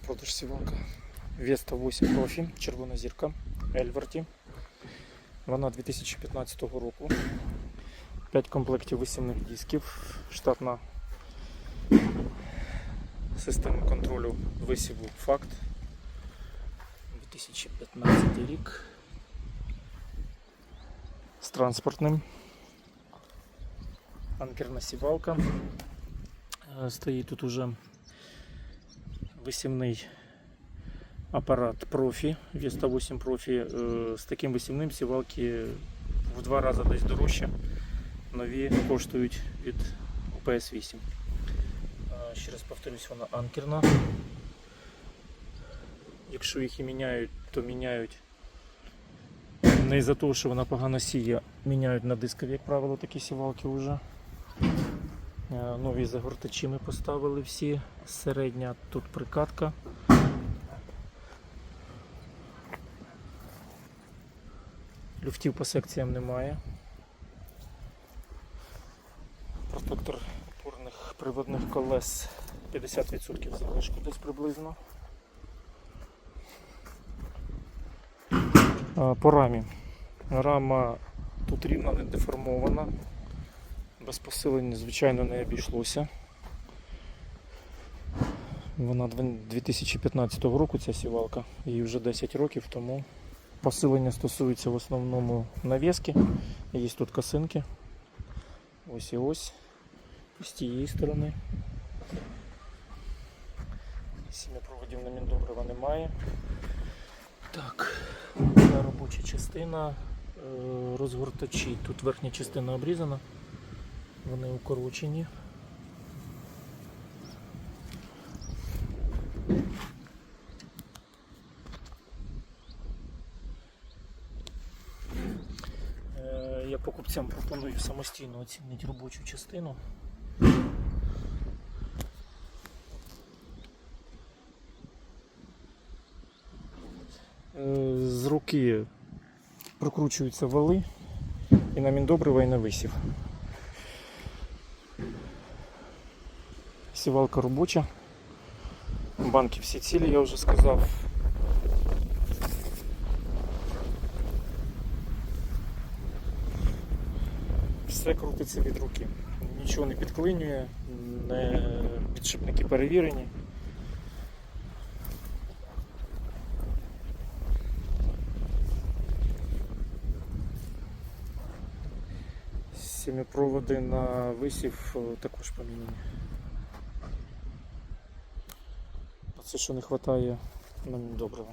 Продаж сівалка Vesta 8 профі, червона зірка, Ельверті. Вона 2015 року. 5 комплектів висівних дисків, штатна система контролю висіву факт. 2015 рік. З транспортним. Анкерна сівалка. Е, Стоїть тут уже висівний апарат профі, Vesta 8 профі. Е, З таким висівним сівалки в два рази десь дорожче. Нові коштують від УПС 8. Е, Ще раз повторюсь, вона анкерна. Якщо їх і міняють, то міняють не із-за того, що вона погано сіє, міняють на дискові, як правило, такі сівалки вже. Е, Нові загортачі ми поставили всі. Середня тут прикатка. Люфтів по секціям немає. Протектор опорних приводних колес 50% залишку десь приблизно. Е, По рамі. Рама тут рівна, не деформована. Без посилення, звичайно, не обійшлося. Вона 2015 року ця сівалка, їй вже 10 років, тому посилення стосується в основному навіски. Є тут косинки. Ось і ось. З тієї сторони. Сім'я на міндобрива немає. Так, робоча частина. Е, Розгортачі. Тут верхня частина обрізана. Вони укорочені. Е, Я покупцям пропоную самостійно оцінити робочу частину. Е, З руки прокручуються вали і на міндобрива, і на висів. Сівалка робоча. Банки всі цілі, я вже сказав. Все крутиться від руки. Нічого не підклинює, не... підшипники перевірені. Сіміпроводи на висів також поміняні. Це що не вистачає нам доброго.